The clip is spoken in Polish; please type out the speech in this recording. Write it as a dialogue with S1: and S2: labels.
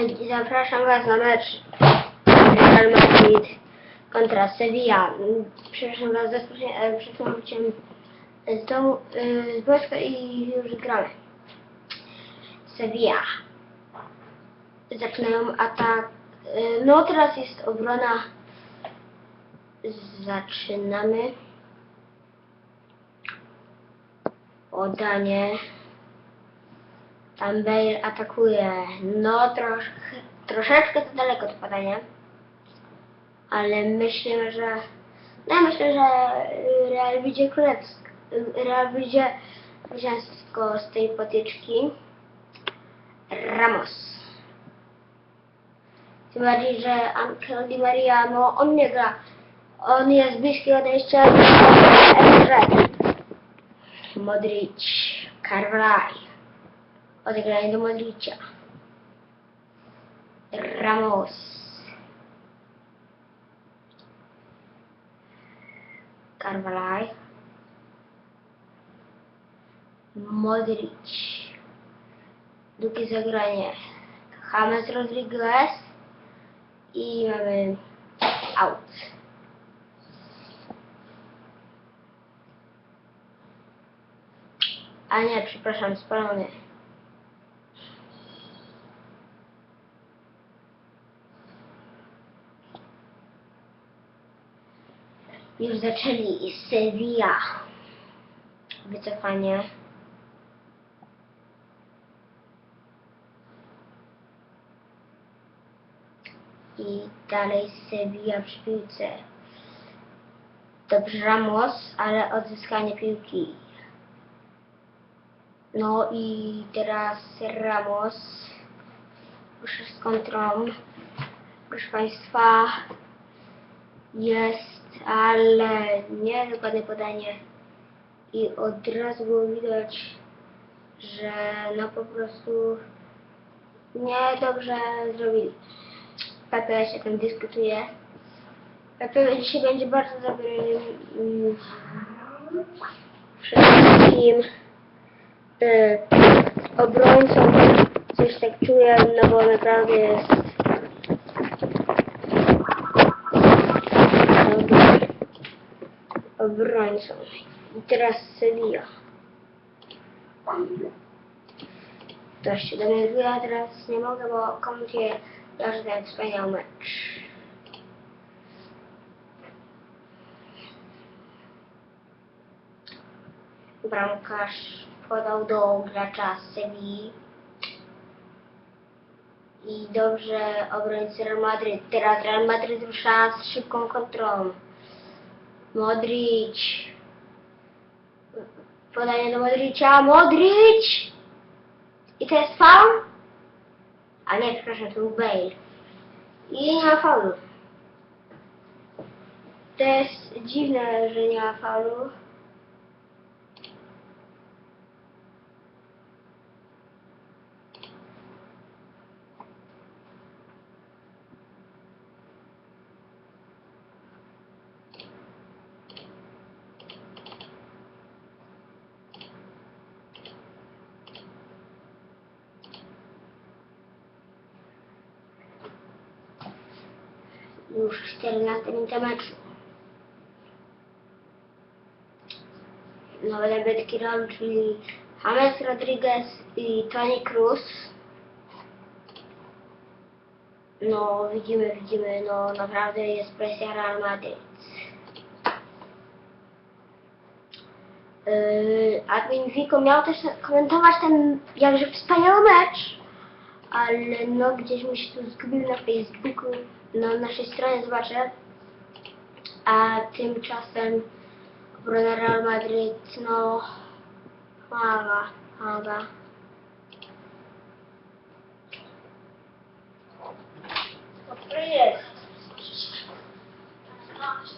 S1: E, Zapraszam Was na mecz Real Madrid kontra Sevilla. Przepraszam Was za spóźnienie, e, przed z domu, e, z boiska i już gramy. Sevilla. Zaczynają atak. e, No teraz jest obrona. Zaczynamy. Podanie. Tam Bale atakuje. No trosz, troszeczkę to daleko to podanie. Ale myślę, że... No ja myślę, że Real wyjdzie królewsko. Real wyjdzie zwycięsko z tej potyczki. Ramos. Tym bardziej, że Angel Di Maria, no on nie gra. On jest bliski odejścia do. Modric, Carvalhal. Odegranie do Modricia. Ramos. Carvalhal. Modric. Długie zagranie. James Rodriguez. I mamy out. A nie, przepraszam, spalony. Już zaczęli Sevilla. Wycofanie. I dalej Sevilla przy piłce. Dobrze Ramos, ale odzyskanie piłki. No i teraz Ramos. Proszę z kontrą. Proszę Państwa. Jest, ale nie dokładne podanie. I od razu było widać, że no po prostu nie dobrze zrobili. Pepe się tam dyskutuje. Pepe dzisiaj będzie bardzo dobrym mm, wszystkim y, obrońcą. Coś tak czuję, no bo naprawdę jest obrońcą. I teraz Sevilla. Ktoś się zbija, a teraz nie mogę, bo komentuję każdy ten wspaniały mecz. Bramkarz podał do gracza Sevilla. I dobrze obrońcy Real Madryt. Teraz Real Madryt rusza z szybką kontrą. Modric. Podanie do Modricia. Modric! I to jest faul? A nie, przepraszam, to był Bale. I nie ma faulu. To jest dziwne, że nie ma faulu. Już 14 minuta meczu. Nowe debiutki rol, czyli James Rodriguez i Toni Cruz. No, widzimy, widzimy, no naprawdę jest presja Real Madrid. Yy, admin Vico miał też komentować ten jakże wspaniały mecz, ale no gdzieś mi się tu zgubił na Facebooku, na naszej stronie zobaczę. A tymczasem obrona Real Madrid, no maga, maga.
S2: To jest.